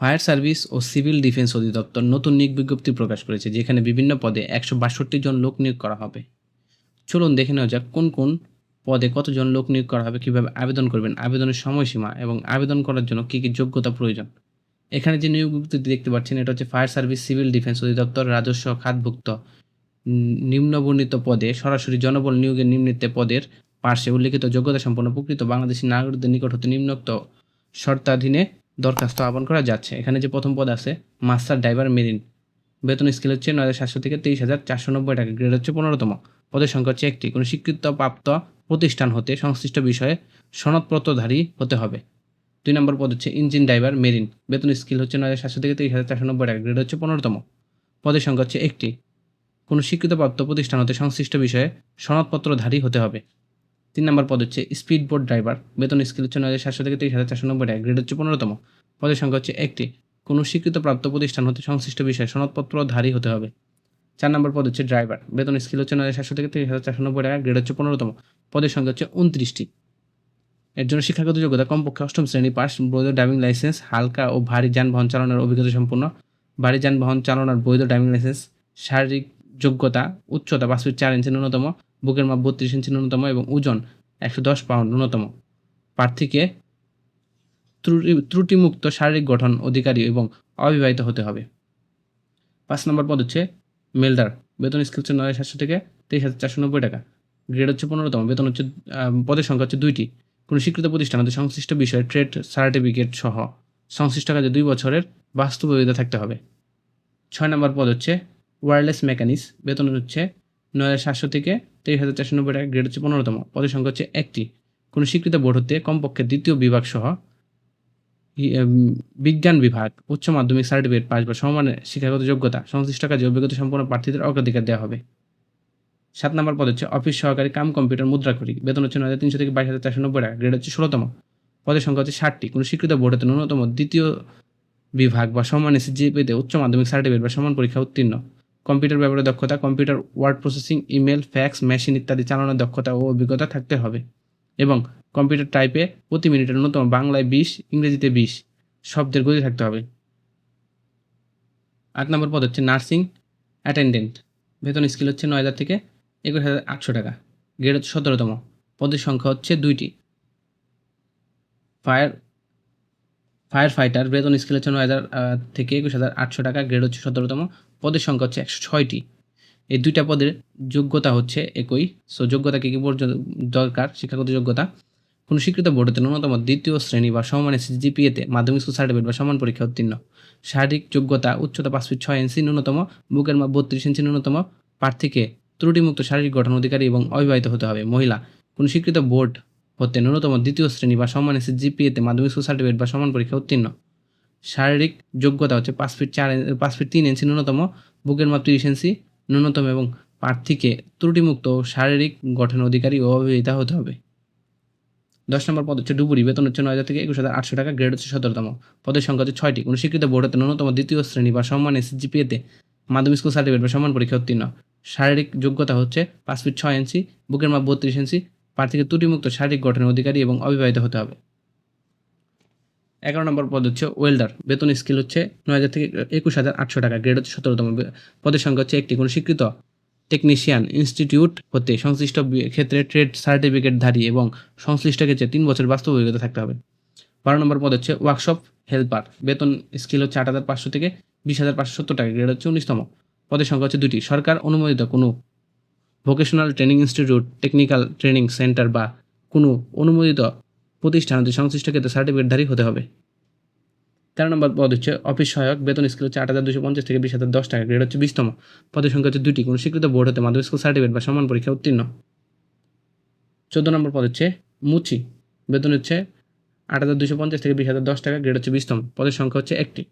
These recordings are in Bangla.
ফায়ার সার্ভিস ও সিভিল ডিফেন্স অধিদপ্তর নতুন নিয়োগ বিজ্ঞপ্তি প্রকাশ করেছে, যেখানে বিভিন্ন পদে একশো বাষট্টি জন লোক নিয়োগ করা হবে। চলুন দেখে নেওয়া যাক কোন কোন পদে কতজন লোক নিয়োগ করা হবে, কীভাবে আবেদন করবেন, আবেদনের সময়সীমা এবং আবেদন করার জন্য কী কী যোগ্যতা প্রয়োজন। এখানে যে নিয়োগ বিজ্ঞপ্তি দেখতে পাচ্ছেন, এটা হচ্ছে ফায়ার সার্ভিস সিভিল ডিফেন্স অধিদপ্তর রাজস্ব খাতভুক্ত নিম্নবর্ণিত পদে সরাসরি জনবল নিয়োগের নিম্নিতে পদের পার্শ্বে উল্লেখিত যোগ্যতা সম্পন্ন প্রকৃত বাংলাদেশি নাগরিকদের নিকট হতে নিম্নোক্ত শর্তাধীনে দরখাস্ত আহ্বান করা যাচ্ছে। এখানে যে প্রথম পদ আছে, মাস্টার ড্রাইভার মেরিন। বেতন স্কেল হচ্ছে নয় হাজার সাতশো থেকে তেইশ হাজার চারশো নব্বই টাকা। গ্রেড হচ্ছে পনেরোতম। পদের সংখ্যা হচ্ছে একটি। কোনো স্বীকৃত প্রাপ্ত প্রতিষ্ঠান হতে সংশ্লিষ্ট বিষয়ে সনদপত্রধারী হতে হবে। দুই নম্বর পদ হচ্ছে ইঞ্জিন ড্রাইভার মেরিন। বেতন স্কেল হচ্ছে নয় হাজার সাতশো থেকে তেইশ হাজার চারশো নব্বই টাকা। গ্রেড হচ্ছে পনেরোতম। পদের সংখ্যা হচ্ছে একটি। কোনো স্বীকৃতপ্রাপ্ত প্রতিষ্ঠান হতে সংশ্লিষ্ট বিষয়ে সনদপত্রধারী হতে হবে। তিন নম্বর পদ হচ্ছে স্পিড বোট ড্রাইভার। বেতন স্কেল হচ্ছে নয় হাজার সাতশো থেকে তেইশ হাজার চারশো নব্বই টাকা। গ্রেড হচ্ছে পনেরোতম। পদের সংখ্যা হচ্ছে একটি। কোনো স্বীকৃতপ্রাপ্ত প্রতিষ্ঠান হতে সংশ্লিষ্ট বিষয়ে সনদপত্রধারী হতে হবে। চার নম্বর পদ হচ্ছে ড্রাইভার। বেতন স্কেল হচ্ছে নয় হাজার সাতশো থেকে তেইশ হাজার চারশো নব্বই টাকা। গ্রেড হচ্ছে পনেরোতম। পদের সংখ্যা হচ্ছে উনত্রিশটি। এর জন্য শিক্ষাগত যোগ্যতা কমপক্ষে অষ্টম শ্রেণি পাস। বৈধ ড্রাইভিং লাইসেন্স, হালকা ও ভারী যানবাহন চালানোর অভিজ্ঞতা সম্পূর্ণ ভারী যানবাহন চালানোর বৈধ ড্রাইভিং লাইসেন্স, শারীরিক যোগ্যতা, উচ্চতা পাঁচ চার ইঞ্চি ন্যূনতম। বুকের মাপ বত্রিশ ইঞ্চি ন্যূনতম এবং ওজন একশো দশ পাউন্ড ন্যূনতম। প্রার্থীকে ত্রুটি, ত্রুটিমুক্ত শারীরিক গঠন অধিকারী এবং অবিবাহিত হতে হবে। পাঁচ নম্বর পদ হচ্ছে মেলদার। বেতন স্কেল হচ্ছে নয় সাতশো থেকে তেইশ হাজার চারশো নব্বই টাকা। গ্রেড হচ্ছে পনেরোতম। বেতন হচ্ছে পদের সংখ্যা হচ্ছে দুইটি। কোনো স্বীকৃত প্রতিষ্ঠান হতে সংশ্লিষ্ট বিষয়ে ট্রেড সার্টিফিকেট সহ সংশ্লিষ্ট কাজে দুই বছরের বাস্তবতা থাকতে হবে। ছয় নম্বর পদ হচ্ছে ওয়্যারলেস মেকানিক্স। বেতন হচ্ছে নয় সাতশো থেকে তেইশ হাজার চারশো নব্বই টাকা গ্রেড হচ্ছে পনেরোতম। পদের সংখ্যা হচ্ছে একটি। কোনো স্বীকৃত বোর্ড হতে কমপক্ষে দ্বিতীয় বিভাগ সহ বিজ্ঞান বিভাগ, উচ্চ মাধ্যমিক সার্টিফিকেট পাস বা সমানের শিক্ষাগত যোগ্যতা, সংশ্লিষ্ট কাজে অভিজ্ঞতা সম্পন্ন প্রার্থীদের অগ্রাধিকার দেওয়া হবে। সাত নম্বর পদ হচ্ছে অফিস সহকারী কাম কম্পিউটার মুদ্রা করি বেতন হচ্ছে নয় হাজার তিনশো থেকে বাইশ হাজার চারশো নব্বই টাকা, গ্রেড হচ্ছে ষোলোতম। পদের সংখ্যা হচ্ছে ষাটটি। কোনো স্বীকৃত বোর্ড হতে ন্যূনতম দ্বিতীয় বিভাগ বা সমান সিজিপিতে উচ্চ মাধ্যমিক সার্টিফিকেট বা সমান পরীক্ষা উত্তীর্ণ। কম্পিউটার ব্যবহারের দক্ষতা, computer word processing, email, fax, machine ইত্যাদি চালানোর দক্ষতা ও অভিজ্ঞতা থাকতে হবে। এবং কম্পিউটার টাইপে প্রতি মিনিটে ন্যূনতম বাংলায় বিশ, ইংরেজিতে বিশ শব্দের গতি থাকতে হবে। আট নম্বর পদ হচ্ছে নার্সিং অ্যাটেন্ডেন্ট। বেতন স্কেল হচ্ছে নয় হাজার থেকে একুশ হাজার আটশো টাকা। গ্রেড হচ্ছে সতেরোতম। পদের সংখ্যা হচ্ছে দুইটি। ফায়ার ফায়ার ফাইটার বেতন স্কেল হচ্ছে নয় হাজার থেকে একুশ হাজার আটশো টাকা গ্রেড হচ্ছে সতেরোতম। পদের সংখ্যা হচ্ছে একশো ছয়টি। এই দুইটা পদের যোগ্যতা হচ্ছে একই। সো যোগ্যতা কী কী পর্যন্ত দরকার, শিক্ষাগত যোগ্যতা। কোনো স্বীকৃত বোর্ডেতে ন্যূনতম দ্বিতীয় শ্রেণি বা সমানের সিজিপিএতে মাধ্যমিক স্কুল সার্টিফিকেট বা সমান পরীক্ষা উত্তীর্ণ। শারীরিক যোগ্যতা, উচ্চতা পাঁচ ফিট ছয় ইঞ্চি ন্যূনতম, বুকের মাপ বত্রিশ ইঞ্চি ন্যূনতম, প্রার্থীকে ত্রুটিমুক্ত শারীরিক গঠন অধিকারী এবং অবিবাহিত হতে হবে, মহিলা। কোনো স্বীকৃত বোর্ড হতে ন্যূনতম দ্বিতীয় শ্রেণি বা সমান এসে জিপিএতে মাধ্যমিক স্কুল সার্টিফিকেট বা সমান পরীক্ষা উত্তীর্ণ। শারীরিক যোগ্যতা হচ্ছে পাঁচ ফিট চার পাঁচ ফিট তিন ইঞ্চি ন্যূনতম, বুকের মাপ তিরিশ ইঞ্চি ন্যূনতম এবং প্রার্থীকে ত্রুটিমুক্ত শারীরিক গঠন অধিকারী ও অবিবাহিতা হতে হবে। দশ নম্বর পদ হচ্ছে ডুবুরি, বেতন হচ্ছে নয় হাজার থেকে একুশ হাজার আটশো টাকা, গ্রেড হচ্ছে সতেরোতম। পদের সংখ্যা হচ্ছে ছয়টি। কোনো স্বীকৃত বোর্ড হতে ন্যূনতম দ্বিতীয় শ্রেণি বা সমান এসজিপিএতে মাধ্যমিক স্কুল সার্টিফিকেট বা সমান পরীক্ষা উত্তীর্ণ। শারীরিক যোগ্যতা হচ্ছে পাঁচ ফিট ছয় ইঞ্চি, বুকের মাপ বত্রিশ ইঞ্চি প্রার্থীকে ত্রুটিমুক্ত শারীরিক গঠনের অধিকারী এবং অবিবাহিত হতে হবে। এগারো নম্বর পদ হচ্ছে ওয়েল্ডার। বেতন স্কেল হচ্ছে নয় হাজার থেকে একুশ হাজার আটশো টাকা। গ্রেড হচ্ছে সতেরোতম। পদের সংখ্যা হচ্ছে একটি। কোনো স্বীকৃত টেকনিশিয়ান ইনস্টিটিউট হতে সংশ্লিষ্ট ক্ষেত্রে ট্রেড সার্টিফিকেটধারী এবং সংশ্লিষ্ট ক্ষেত্রে তিন বছর বাস্তব অভিজ্ঞতা থাকতে হবে। বারো নম্বর পদ হচ্ছে ওয়ার্কশপ হেল্পার। বেতন স্কেল হচ্ছে আট হাজার পাঁচশো থেকে বিশ হাজার পাঁচশো সত্তর টাকা। গ্রেড হচ্ছে উনিশতম। পদের সংখ্যা হচ্ছে দুটি সরকার অনুমোদিত কোনো vocational training institute technical training centre বা কোনো অনুমোদিত প্রতিষ্ঠান হতে সংশ্লিষ্ট ক্ষেত্রে সার্টিফিকেটধারী হতে হবে। তেরো নম্বর পদ হচ্ছে অফিস সহায়ক, বেতন স্কেল হচ্ছে আট হাজার দুশো পঞ্চাশ থেকে বিশ হাজার দশ টাকা গ্রেড হচ্ছে বিশতম। পদের সংখ্যা হচ্ছে দুটি কোনো স্বীকৃত বোর্ড হতে মাধ্যমিক স্কুল সার্টিফিকেট বা সমান পরীক্ষা উত্তীর্ণ। চোদ্দ নম্বর পদ হচ্ছে মুচি, বেতন হচ্ছে আট হাজার দুশো পঞ্চাশ থেকে বিশ হাজার দশ টাকা গ্রেড হচ্ছে বিশতম। পদের সংখ্যা হচ্ছে একটি।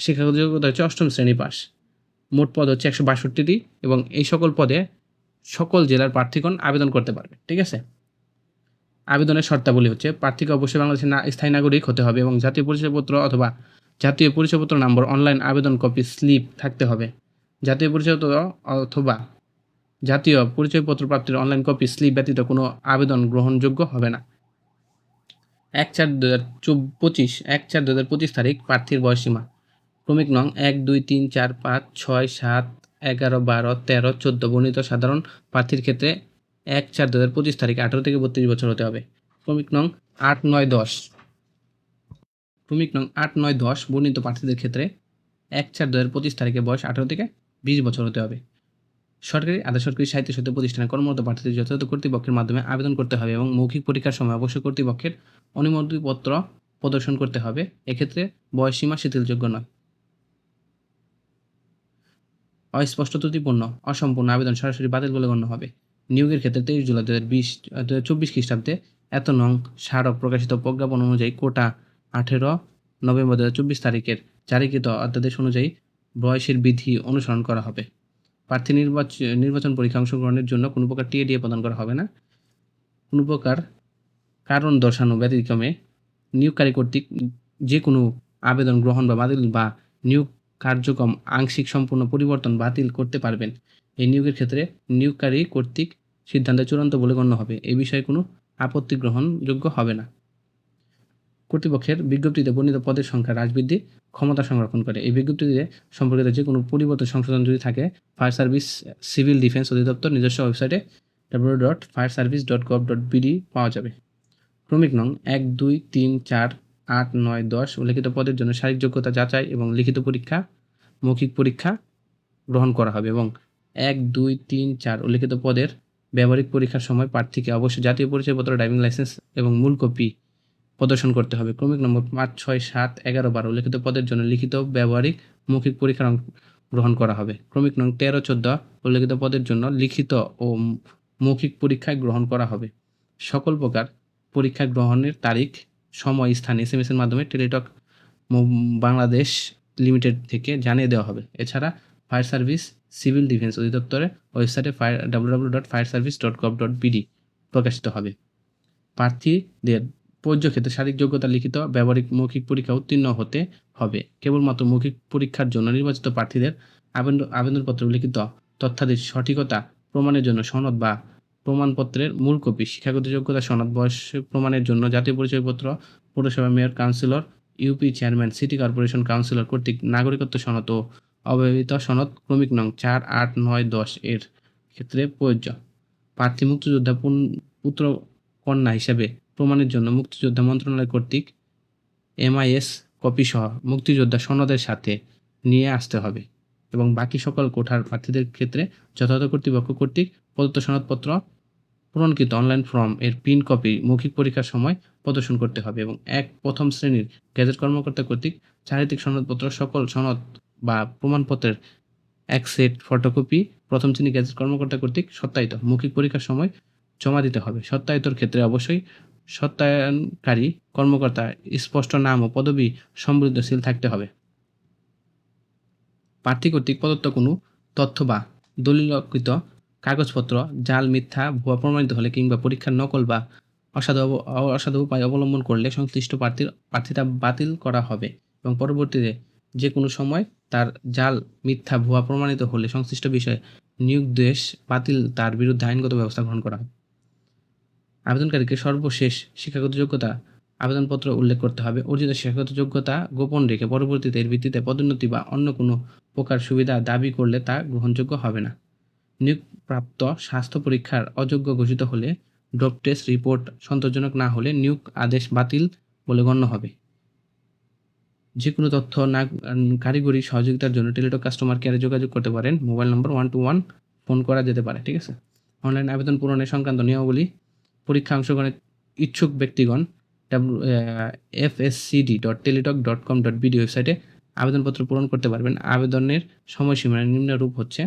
শিক্ষাগত যোগ্যতা হচ্ছে অষ্টম শ্রেণি পাস মোট পদ হচ্ছে একশো বাষট্টিটি এবং এই সকল পদে সকল জেলার প্রার্থীগণ আবেদন করতে পারবে, ঠিক আছে? আবেদনের শর্তাবলী হচ্ছে, প্রার্থীকে অবশ্যই বাংলাদেশের না স্থায়ী নাগরিক হতে হবে এবং জাতীয় পরিচয়পত্র অথবা জাতীয় পরিচয়পত্র নম্বর, অনলাইন আবেদন কপি স্লিপ থাকতে হবে। জাতীয় পরিচয়পত্র অথবা জাতীয় পরিচয়পত্র প্রাপ্তির অনলাইন কপি স্লিপ ব্যতীত কোনো আবেদন গ্রহণযোগ্য হবে না। এক চার দু হাজার পঁচিশ, এক চার দু হাজার পঁচিশ তারিখ প্রার্থীর বয়সীমা ক্রমিক নং এক, দুই, তিন, চার, পাঁচ, ছয়, সাত এগারো, বারো, তেরো, চোদ্দ বর্ণিত সাধারণ প্রার্থীর ক্ষেত্রে এক চার দু হাজার পঁচিশ তারিখ আঠারো থেকে বত্রিশ বছর হতে হবে। ক্রমিক নং আট নয় দশ। ক্রমিক নং আট নয় দশ বর্ণিত প্রার্থীদের ক্ষেত্রে এক চার দু হাজার পঁচিশ তারিখে বয়স আঠারো থেকে বিশ বছর হতে হবে। সরকারি আধা সরকারি সাহিত্য সাথে প্রতিষ্ঠানে কর্মরত প্রার্থীদের যথাযথ কর্তৃপক্ষের মাধ্যমে আবেদন করতে হবে এবং মৌখিক পরীক্ষার সময় অবশ্যই কর্তৃপক্ষের অনুমতিপত্র প্রদর্শন করতে হবে। এক্ষেত্রে বয়সীমা শিথিলযোগ্য নয়। অস্পষ্ট ত্রুটিপূর্ণ অসম্পূর্ণ আবেদন সরাসরি বাতিল বলে গণ্য হবে। নিয়োগের ক্ষেত্রে তেইশ জুলাই দু হাজার বিশ দু হাজার চব্বিশ খ্রিস্টাব্দে এত নং স্মারক প্রকাশিত প্রজ্ঞাপন অনুযায়ী কোটা আঠেরো নভেম্বর দু হাজার চব্বিশ তারিখের জারিকৃত অধ্যাদেশ অনুযায়ী বয়সের বিধি অনুসরণ করা হবে। প্রার্থী নির্বাচন নির্বাচন পরীক্ষা অংশগ্রহণের জন্য কোনো প্রকার টিএডিএ প্রদান করা হবে না। কোনো প্রকার কারণ দর্শানো ব্যতিক্রমে নিয়োগকারী কর্তৃক যে কোনো আবেদন গ্রহণ বা বাতিল বা নিয়োগ কার্যক্রম আংশিক সম্পূর্ণ পরিবর্তন বাতিল করতে পারবেন। এই নিয়োগের ক্ষেত্রে নিয়োগকারী কর্তৃক সিদ্ধান্ত চূড়ান্ত বলে গণ্য হবে। এ বিষয়ে কোনো আপত্তি গ্রহণযোগ্য হবে না। কর্তৃপক্ষের বিজ্ঞপ্তিতে বর্ণিত পদের সংখ্যা হ্রাস বৃদ্ধি, ক্ষমতা সংরক্ষণ করে। এই বিজ্ঞপ্তিতে সম্পর্কিত যে কোনো পরিবর্তন সংশোধন যদি থাকে, ফায়ার সার্ভিস, সিভিল ডিফেন্স অধিদপ্তর নিজস্ব ওয়েবসাইটে W dot fire service dot gov dot BD পাওয়া যাবে। ক্রমিক নং এক দুই তিন চার আট, নয়, দশ উল্লেখিত পদের জন্য শারীরিক যোগ্যতা যাচাই এবং লিখিত পরীক্ষা, মৌখিক পরীক্ষা গ্রহণ করা হবে এবং এক, দুই, তিন, চার উল্লেখিত পদের ব্যবহারিক পরীক্ষার সময় প্রার্থীকে অবশ্যই জাতীয় পরিচয়পত্র, ড্রাইভিং লাইসেন্স এবং মূল কপি প্রদর্শন করতে হবে। ক্রমিক নম্বর পাঁচ, ছয়, সাত, এগারো, বারো উল্লেখিত পদের জন্য লিখিত, ব্যবহারিক, মৌখিক পরীক্ষার গ্রহণ করা হবে। ক্রমিক নং তেরো, চোদ্দ উল্লেখিত পদের জন্য লিখিত ও মৌখিক পরীক্ষায় গ্রহণ করা হবে। সকল প্রকার পরীক্ষা গ্রহণের তারিখ সময় স্থান এস এম এর মাধ্যমে টেলিটক বাংলাদেশ লিমিটেড থেকে জানিয়ে দেওয়া হবে। এছাড়া ফায়ার সার্ভিস সিভিল ডিফেন্স অধিদপ্তরের ওয়েবসাইটে fire W W dot fire service dot gov dot BD প্রকাশিত হবে। প্রার্থীদের প্রযোজ্য ক্ষেত্রে শারীরিক যোগ্যতা লিখিত ব্যবহারিক মৌখিক পরীক্ষা উত্তীর্ণ হতে হবে। কেবলমাত্র মৌখিক পরীক্ষার জন্য নির্বাচিত প্রার্থীদের আবেদন, আবেদনপত্র লিখিত তথ্যাদির সঠিকতা, প্রমাণের জন্য সনদ বা প্রমাণপত্রের মূল কপি, শিক্ষাগত যোগ্যতা, সনদ, বয়স প্রমাণের জন্য জাতীয় পরিচয়পত্র, পৌরসভা mayor, councillor, UP chairman, city corporation councillor কর্তৃক নাগরিকত্ব সনদ ও অব্যবহৃত সনদ ক্রমিক নং চার আট নয় দশ এর ক্ষেত্রে প্রযোজ্য। প্রার্থী মুক্তিযোদ্ধা পুত্র কন্যা হিসাবে প্রমাণের জন্য মুক্তিযোদ্ধা মন্ত্রণালয় কর্তৃক এমআইএস কপি সহ মুক্তিযোদ্ধা সনদের সাথে নিয়ে আসতে হবে এবং বাকি সকল কোঠার প্রার্থীদের ক্ষেত্রে যথাযথ কর্তৃপক্ষ কর্তৃক প্রদত্ত সনদপত্র পূরণকৃত অনলাইন ফর্ম এর প্রিন্ট কপি মৌখিক পরীক্ষার সময় প্রদর্শন করতে হবে এবং এক প্রথম শ্রেণির গ্যাজেট কর্মকর্তা কর্তৃক চারিত্রিক সনদপত্র, সকল সনদ বা প্রমাণপত্রের এক সেট ফটোকপি প্রথম শ্রেণি গ্যাজেট কর্মকর্তা কর্তৃক সত্যায়িত। মৌখিক পরীক্ষার সময় জমা দিতে হবে। সত্যায়িতর ক্ষেত্রে অবশ্যই সত্যায়নকারী কর্মকর্তা স্পষ্ট নাম ও পদবি সমৃদ্ধশীল থাকতে হবে। প্রার্থী কর্তৃক প্রদত্ত কোনো তথ্য বা দলিলকৃত কাগজপত্র, জাল, মিথ্যা, ভুয়া প্রমাণিত হলে কিংবা পরীক্ষার নকল বা অসাধু অসাধু উপায় অবলম্বন করলে সংশ্লিষ্ট প্রার্থীর, প্রার্থিতা বাতিল করা হবে এবং পরবর্তীতে যে কোনো সময় তার জাল, মিথ্যা, ভুয়া প্রমাণিত হলে সংশ্লিষ্ট বিষয়ে নিয়োগ দেশ বাতিল তার বিরুদ্ধে আইনগত ব্যবস্থা গ্রহণ করা হবে। আবেদনকারীকে সর্বশেষ শিক্ষাগত যোগ্যতা আবেদনপত্র উল্লেখ করতে হবে। অর্জিত শিক্ষাগত যোগ্যতা গোপন রেখে পরবর্তীতে এর ভিত্তিতে পদোন্নতি বা অন্য কোনো প্রকার সুবিধা দাবি করলে তা গ্রহণযোগ্য হবে না। নিয়োগপ্রাপ্ত স্বাস্থ্য পরীক্ষার অযোগ্য ঘোষিত হলে ড্রপ টেস্ট রিপোর্ট সন্তোষজনক না হলে নিয়োগ আদেশ বাতিল বলে গণ্য হবে। যে কোনো তথ্য না কারিগরি সহযোগিতার জন্য টেলিটক কাস্টমার কেয়ারে যোগাযোগ করতে পারেন। Mobile number one two one phone করা যেতে পারে, ঠিক আছে? অনলাইন আবেদন পূরণের সংক্রান্ত নিয়মাবলী পরীক্ষা অংশগ্রহণের ইচ্ছুক ব্যক্তিগণ W F S CD dot Teletalk dot com dot BD ওয়েবসাইটে আবেদনপত্র পূরণ করতে পারবেন। আবেদনের সময়সীমা নিম্নরূপ হচ্ছে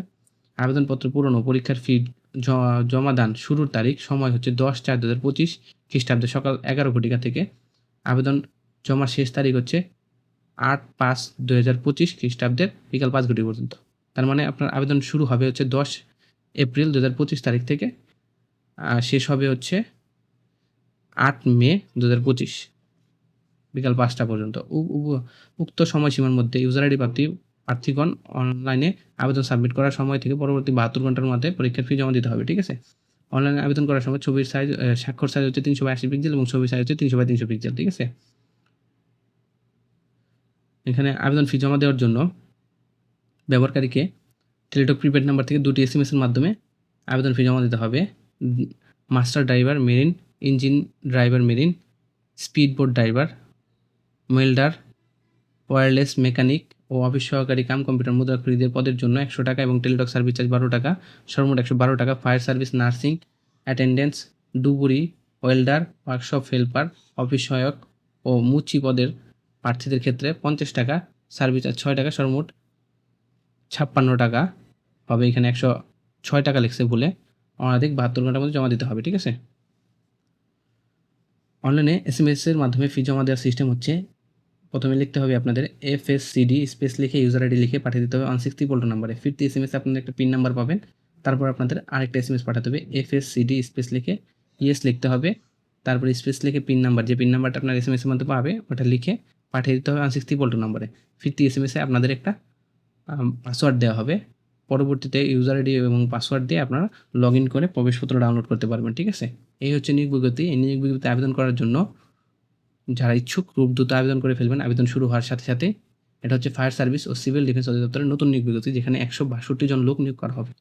আবেদনপত্র পূরণ ও পরীক্ষার ফি জমাদান শুরুর তারিখ, সময় হচ্ছে দশ চার দু হাজার পঁচিশ খ্রিস্টাব্দে সকাল এগারো ঘটিকা থেকে। আবেদন জমা শেষ তারিখ হচ্ছে আট পাঁচ দু হাজার পঁচিশ খ্রিস্টাব্দের বিকাল পাঁচ ঘটি পর্যন্ত। তার মানে আপনার আবেদন শুরু হবে হচ্ছে দশ এপ্রিল দু হাজার পঁচিশ তারিখ থেকে, আর শেষ হবে হচ্ছে আট মে দু হাজার পঁচিশ বিকাল পাঁচটা পর্যন্ত। উক্ত সময়সীমার মধ্যে ইউজার আইডি প্রাপ্তি প্রার্থীগণ অনলাইনে আবেদন সাবমিট করার সময় থেকে পরবর্তী বাহাত্তর ঘণ্টার মধ্যে পরীক্ষার ফি জমা দিতে হবে, ঠিক আছে? অনলাইনে আবেদন করার সময় ছবির সাইজ স্বাক্ষর সাইজ হচ্ছে তিনশো বাই আশি পিক্সেল এবং ছবির সাইজ হচ্ছে তিনশো বাই তিনশো পিক্সেল ঠিক আছে? এখানে আবেদন ফি জমা দেওয়ার জন্য ব্যবহারকারীকে টেলিটক প্রিপেড নাম্বার থেকে দুটি এস এম এসের মাধ্যমে আবেদন ফি জমা দিতে হবে। Master driver marine engine driver marine speed boat driver welder wireless mechanic ও অফিস সহকারী কাম কম্পিউটার মুদ্রাক্ষরীদের পদের জন্য একশো টাকা এবং টেলিটক সার্ভিস চার্জ বারো টাকা। সর্বমোট একশো বারো টাকা ফায়ার সার্ভিস, নার্সিং, অ্যাটেন্ডেন্স ডুবুরি ওয়েল্ডার, ওয়ার্কশপ, হেল্পার অফিস সহায়ক ও মুচি পদের প্রার্থীদের ক্ষেত্রে পঞ্চাশ টাকা, সার্ভিস চার্জ ছয় টাকা, সর্বমোট ছাপ্পান্ন টাকা। হবে এখানে একশো ছয় টাকা লিখছে ভুলে। অনাধিক বাহাত্তর ঘণ্টার মধ্যে জমা দিতে হবে, ঠিক আছে? অনলাইনে এস এম এর মাধ্যমে ফি জমা দেওয়ার সিস্টেম হচ্ছে প্রথমে লিখতে হবে আপনাদের এফ এস সিডি স্পেস লিখে ইউজার আইডি লিখে পাঠিয়ে দিতে হবে ওয়ান সিক্সটি পোল্টো নাম্বারে ফিফটি এস এম এস আপনাদের একটা পিন নাম্বার পাবেন। তারপর আপনাদের আরেকটা এস এম এস পাঠাতে হবে এফ এস সিডি স্পেস লিখে ইয়েস লিখতে হবে। তারপর স্পেস লিখে পিন নাম্বার যে পিন নাম্বারটা আপনার এস এম এসের মধ্যে পাবে, ওটা লিখে পাঠিয়ে দিতে হবে ওয়ান সিক্সটি পোল্টো নাম্বারে ফিফটি এস এম এসে আপনাদের একটা পাসওয়ার্ড দেওয়া হবে। পরবর্তীতে ইউজার আইডি এবং পাসওয়ার্ড দিয়ে আপনারা লগ ইন করে প্রবেশপত্র ডাউনলোড করতে পারবেন, ঠিক আছে? এই হচ্ছে নিয়োগ বিজ্ঞপ্তি। এই নিয়োগ বিজ্ঞপ্তি আবেদন করার জন্য যারা ইচ্ছুক খুব দ্রুত আবেদন করে ফেলবেন, আবেদন শুরু হওয়ার সাথে সাথে এটা হচ্ছে ফায়ার সার্ভিস ও সিভিল ডিফেন্স অধিদপ্তরের নতুন নিয়োগ বিজ্ঞপ্তি, যেখানে একশো বাষট্টি জন লোক নিয়োগ করা হবে।